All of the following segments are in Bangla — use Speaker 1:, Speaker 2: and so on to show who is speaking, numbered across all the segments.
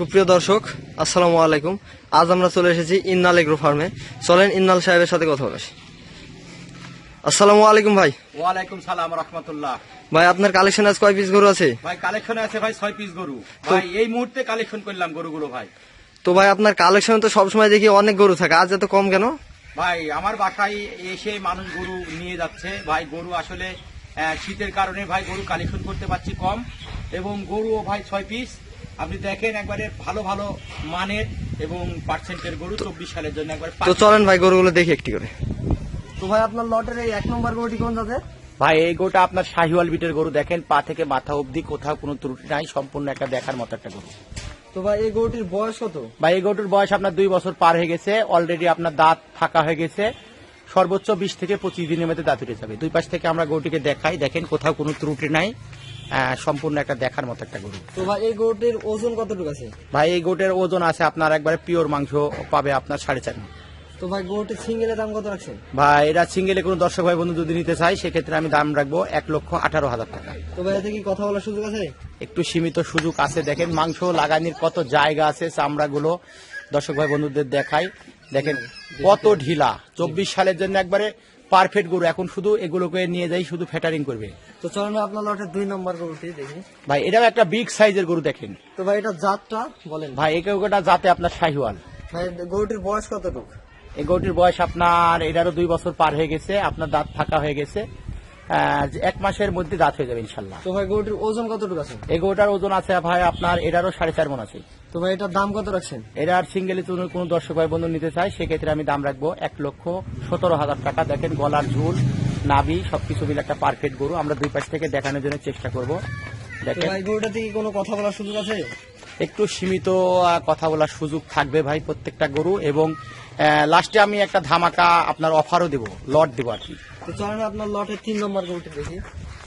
Speaker 1: সুপ্রিয় দর্শক আসসালামু আলাইকুম। আজ আমরা চলে এসেছি ইন্নাল এগ্রো ফার্মে। চলেন ইন্নাল সাহেবের সাথে কথা বলে। আসসালামু আলাইকুম ভাই।
Speaker 2: ওয়ালাইকুম সালাম রহমতুল্লাহ।
Speaker 1: ভাই আপনার কালেকশন আজ কয় পিস গরু আছে?
Speaker 2: ভাই কালেকশনে আছে ভাই ছয় পিস গরু। ভাই এই মুহূর্তে কালেকশন করলাম গরুগুলো ভাই।
Speaker 1: তো ভাই আপনার কালেকশন তো সবসময় দেখি অনেক গরু থাকে। আজ এত কম কেন?
Speaker 2: ভাই আমার বাসায় এসে মানুষ গরু নিয়ে যাচ্ছে। ভাই গরু আসলে শীতের কারণে ভাই গরু কালেকশন করতে পারছি কম। এবং গরুও ভাই ছয় পিস আপনি দেখেন একবারে ভালো ভালো মানের এবং পার্সেন্টের গরু চব্বিশ সালের জন্য একবার
Speaker 1: তো চলেন ভাই গরুগুলো দেখি একটি করে। তো ভাই আপনার লটের এই এক নম্বর গরুটি কোন যাতে
Speaker 2: ভাই এই গরুটা আপনার শাহিওয়াল বিটের গরু। দেখেন পা থেকে মাথা অবধি কোথাও কোনো ত্রুটি নাই সম্পূর্ণ একটা দেখার মতো একটা গরু।
Speaker 1: তো ভাই এই গরুটির বয়স কত?
Speaker 2: ভাই এই গরুটির বয়স আপনার দুই বছর পার হয়ে গেছে। অলরেডি আপনার দাঁত ফাঁকা হয়ে গেছে। সর্বোচ্চ বিশ থেকে পঁচিশ দিনের মধ্যে দাঁত উঠে যাবে। দুই পাশ থেকে আমরা গরুটিকে দেখাই। দেখেন কোথাও কোনো ত্রুটি নাই। সম্পূর্ণ একটা দেখার মতো একটা গরু।
Speaker 1: তো ভাই এই গরুটির ওজন কতটুকু আছে?
Speaker 2: ভাই এই গোটের ওজন আছে আপনার একবারে পিওর মাংস পাবে আপনার সাড়ে চার
Speaker 1: তো ভাই গরুটির সিঙ্গেলের দাম কত রাখছেন?
Speaker 2: ভাই এটা সিঙ্গেলে কোনো দর্শক ভাই বন্ধু যদি নিতে চাই সেক্ষেত্রে আমি দাম রাখব এক লক্ষ আঠারো হাজার টাকা।
Speaker 1: তো ভাই এতে কি কথা বলার সুযোগ আছে?
Speaker 2: একটু সীমিত সুযোগ আছে। দেখেন মাংস লাগানির কত জায়গা আছে চামড়াগুলো দর্শক ভাই বন্ধুদের দেখাই। দেখেন কত ঢিলা। চব্বিশ সালের জন্য একবারে পারফেক্ট গরু। এখন শুধু এগুলোকে নিয়ে যাই শুধু ফেটারিং করবে।
Speaker 1: তো চলেন আপনার লটের দুই নম্বর গরুটি দেখি।
Speaker 2: ভাই এটাও একটা বিগ সাইজের গরু দেখেন।
Speaker 1: তো ভাই এটা জাতটা বলেন।
Speaker 2: ভাই একে ওটা জাতে আপনার শাহিওয়াল।
Speaker 1: ভাই গরুটির বয়স কতটুকু?
Speaker 2: এই গরুটির বয়স আপনার এটারও দুই বছর পার হয়ে গেছে আপনার দাঁত ফাঁকা হয়ে গেছে। এক মাসের মধ্যে দাঁত হয়ে যাবে ইনশাল্লাহ।
Speaker 1: তো ভাই গরুটির ওজন কতটুকু আছে?
Speaker 2: এই গরুটার ওজন আছে ভাই আপনার এটারও সাড়ে চার মন আছে।
Speaker 1: তো ভাই এটার দাম কত রাখছেন?
Speaker 2: এটার সিঙ্গেলে যদি কোনো দর্শক ভাই বন্ধু নিতে চায় সেক্ষেত্রে আমি দাম রাখব এক লক্ষ সতেরো হাজার টাকা। দেখেন গলার ঝুল নাভি সবকিছু মিলে একটা পারফেক্ট গরু। আমরা দুই পাশ থেকে দেখানোর জন্য চেষ্টা করব। দেখেন।
Speaker 1: ভাই গরুটাতে কি কোনো কথা বলার সুযোগ আছে?
Speaker 2: একটু সীমিত কথা বলার সুযোগ থাকবে ভাই প্রত্যেকটা গরু এবং লাস্টে আমি একটা ধামাকা আপনার অফারও দেবো লট দেবো আর কি।
Speaker 1: তো চলেন আপনার লটের তিন নম্বর গরুটি দেখি।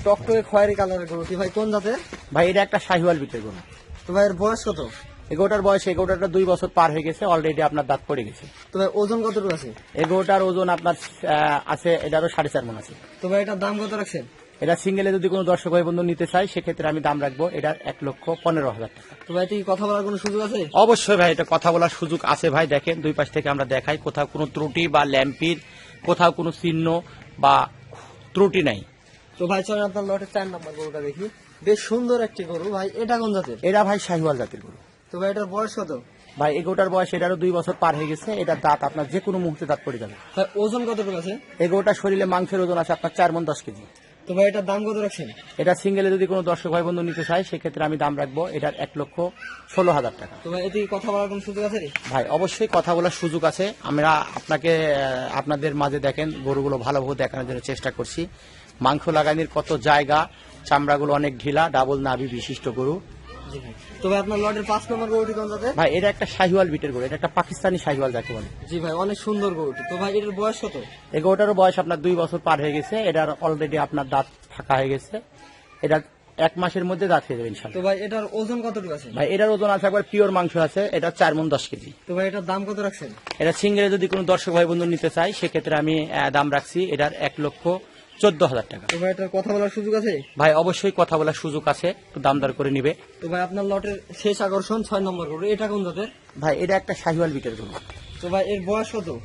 Speaker 1: টকটকে খয়েরি কালারের গরুটি। ভাই কোন জাতের?
Speaker 2: ভাই এটা একটা শাহিওয়াল বিটের গরু।
Speaker 1: তো ভাই এর বয়স কত?
Speaker 2: এগোটার বয়স এগোটাটা দুই বছর পার হয়ে গেছে অলরেডি আপনার দাঁত পড়ে গেছে।
Speaker 1: তো ভাই ওজন কতটুকু আছে?
Speaker 2: এগোটার ওজন আপনার আহ, আছে এটারও সাড়ে চার মন আছে।
Speaker 1: তো ভাই এটার দাম কত রাখছেন?
Speaker 2: এটা সিঙ্গেলে যদি কোনো দর্শক ভাই বন্ধু নিতে চায় সেক্ষেত্রে আমি দাম রাখব এটার এক লক্ষ পনেরো হাজার টাকা।
Speaker 1: তো ভাই কি কথা বলার কোনো সুযোগ আছে?
Speaker 2: অবশ্যই ভাই এটা কথা বলার সুযোগ আছে ভাই দেখেন দুই পাশ থেকে আমরা দেখাই কোথাও কোনো ত্রুটি বা ল্যাম্পির কোথাও কোনো চিহ্ন বা ত্রুটি নাই।
Speaker 1: তো ভাই চলেন আপনার লটের চার নম্বর গরুটা দেখি। বেশ সুন্দর একটি গরু ভাই এটা কোন জাতের?
Speaker 2: এরা ভাই শাহিওয়াল জাতির গরু।
Speaker 1: তো ভাই এটার বয়স কত?
Speaker 2: ভাই এগোটার বয়স এটারও দুই বছর পার হয়ে গেছে এটার দাঁত আপনার যে কোনো মুহূর্তে দাঁত পড়ে যাবে।
Speaker 1: ভাই ওজন কতটুকু আছে?
Speaker 2: এগোটার শরীরে মাংসের ওজন আছে আপনার চার মন দশ কেজি।
Speaker 1: তো ভাই এটার দাম কত রাখছেন?
Speaker 2: এটা সিঙ্গেলে যদি কোনো দর্শক ভাই বন্ধু নিতে চায় সেক্ষেত্রে আমি দাম রাখব এটার এক লক্ষ ষোলো হাজার টাকা।
Speaker 1: তো ভাই এতে কি কথা বলার কোনো সুযোগ আছে
Speaker 2: ভাই অবশ্যই কথা বলার সুযোগ আছে। আমরা আপনাকে আহ, আপনাদের মাঝে দেখেন গরুগুলো ভালোভাবে দেখানোর জন্য চেষ্টা করছি। মাংস লাগানির কত জায়গা চামড়াগুলো অনেক ঢিলা ডাবল নাভি বিশিষ্ট গরু।
Speaker 1: জি ভাই। তো ভাই আপনার লটের পাঁচ নম্বর গরুটি কোন জাতের?
Speaker 2: ভাই এটা একটা শাহিওয়াল বিটের গরু এটা একটা পাকিস্তানি শাহিওয়াল যাকে বলে।
Speaker 1: জি ভাই অনেক সুন্দর গরুটি। তো ভাই এটার বয়স কত?
Speaker 2: এই গরুটারও বয়স আপনার দুই বছর পার হয়ে গেছে এটার অলরেডি আপনার দাঁত ফাঁকা হয়ে গেছে। এটা এক মাসের মধ্যে দাঁত হয়ে যাবে
Speaker 1: তো ভাই এটার ওজন কতটুকু আছে?
Speaker 2: ভাই এটার ওজন আছে একবার পিওর মাংস আছে এটা চার মন দশ কেজি।
Speaker 1: তো ভাই এটার দাম কত রাখছেন?
Speaker 2: এটা সিঙ্গেলে যদি কোনো দর্শক ভাই বন্ধু নিতে চায় সেক্ষেত্রে আমি দাম রাখছি এটার এক লক্ষ চোদ্দ হাজার টাকা।
Speaker 1: তো ভাই এটার কথা বলার সুযোগ আছে?
Speaker 2: ভাই অবশ্যই কথা বলার সুযোগ আছে একটু দাম দর করে নিবে।
Speaker 1: তো ভাই আপনার লটের শেষ আকর্ষণ ছয় নম্বর গরু এটা কোন জাতের?
Speaker 2: ভাই এটা একটা শাহিওয়াল বিটের গরু।
Speaker 1: তো ভাই এর বয়স কত?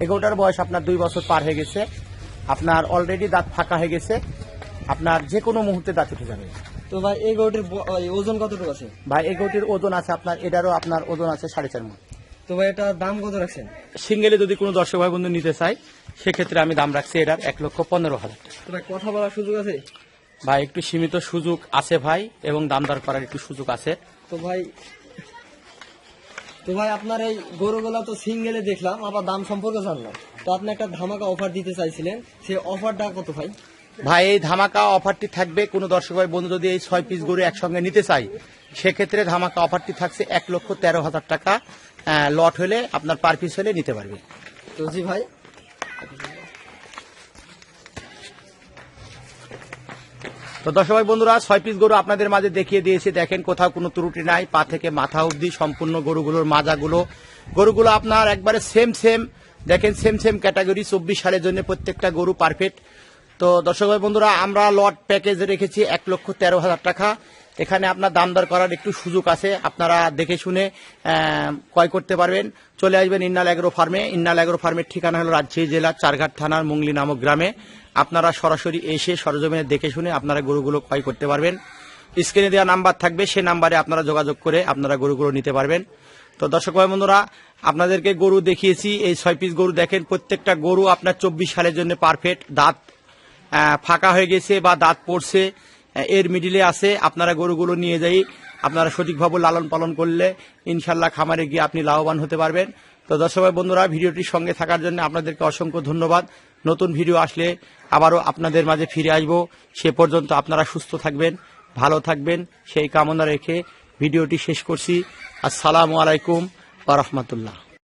Speaker 2: এগোটার বয়স আপনার দুই বছর পার হয়ে গেছে। আপনার অলরেডি দাঁত ফাঁকা হয়ে গেছে। আপনার যে কোনো মুহূর্তে দাঁত উঠে যাবে।
Speaker 1: তো ভাই এই গরুটির ব- ওজন কতটুকু আছে?
Speaker 2: ভাই এগোটির ওজন আছে আপনার এটারও আপনার ওজন আছে সাড়ে চার মণ
Speaker 1: তো ভাই এটার দাম কত রাখছেন?
Speaker 2: সিঙ্গেলে যদি কোনো দর্শক ভাই বন্ধু নিতে চায় সেক্ষেত্রে আমি দাম রাখছি এটার এক লক্ষ পনেরো হাজার টাকা।
Speaker 1: তো ভাই কথা বলার সুযোগ আছে?
Speaker 2: ভাই একটু সীমিত সুযোগ আছে ভাই এবং দাম দর করার একটু সুযোগ আছে।
Speaker 1: তো ভাই তো ভাই আপনার এই গরুগুলা তো সিঙ্গেলে দেখলাম আবার দাম সম্পর্কে জানলাম। তো আপনি একটা ধামাকা অফার দিতে চাইছিলেন সেই অফারটা কত ভাই?
Speaker 2: ভাই এই ধামাকা অফারটি থাকবে কোনো দর্শক ভাই বন্ধু যদি এই ছয় পিস গরু একসঙ্গে নিতে চাই সেক্ষেত্রে ধামাকা অফারটি থাকছে এক লক্ষ তেরো হাজার টাকা লট হলে আপনার পার পিস হলে নিতে পারবে।
Speaker 1: তো জি ভাই?
Speaker 2: তো দর্শক বন্ধুরা ছয় পিস গরু আপনাদের মাঝে দেখিয়ে দিয়েছি। দেখেন কোথাও কোনো ত্রুটি নাই পা থেকে মাথা অবধি সম্পূর্ণ গরুগুলোর মাজাগুলো। গরুগুলো আপনার একবারে সেম সেম দেখেন সেম সেম ক্যাটাগরি চব্বিশ সালের জন্য প্রত্যেকটা গরু পারফেক্ট তো দর্শক ভাই বন্ধুরা, আমরা লট প্যাকেজ রেখেছি এক লক্ষ তেরো হাজার টাকা। এখানে আপনার দাম দর করার একটু সুযোগ আছে, আপনারা দেখে শুনে ক্রয় করতে পারবেন। চলে আসবেন ইন্নাল অ্যাগ্রো ফার্মে। ইন্নাল অ্যাগ্রো ফার্মের ঠিকানা হলো রাজশাহী জেলার চারঘাট থানার মুংলি নামক গ্রামে। আপনারা সরাসরি এসে সরজমিনে দেখে শুনে আপনারা গরুগুলো ক্রয় করতে পারবেন। স্ক্রিনে দেওয়া নাম্বার থাকবে সেই নাম্বারে আপনারা যোগাযোগ করে আপনারা গরুগুলো নিতে পারবেন। তো দর্শক ভাই বন্ধুরা, আপনাদেরকে গরু দেখিয়েছি, এই ছয় পিস গরু দেখেন, প্রত্যেকটা গরু আপনার চব্বিশ সালের জন্য পারফেক্ট দাঁত ফাঁকা হয়ে গেছে বা দাঁত পড়ছে এর মিডিলে আছে, আপনারা গরুগুলো নিয়ে যাই, আপনারা সঠিকভাবে লালন পালন করলে ইনশাল্লাহ খামারে গিয়ে আপনি লাভবান হতে পারবেন। তো দর্শক বন্ধুরা ভিডিওটির সঙ্গে থাকার জন্য আপনাদেরকে অসংখ্য ধন্যবাদ। নতুন ভিডিও আসলে আবারও আপনাদের মাঝে ফিরে আসব। সে পর্যন্ত আপনারা সুস্থ থাকবেন, ভালো থাকবেন, সেই কামনা রেখে ভিডিওটি শেষ করছি। আসসালামু আলাইকুম ওয়া রাহমাতুল্লাহ।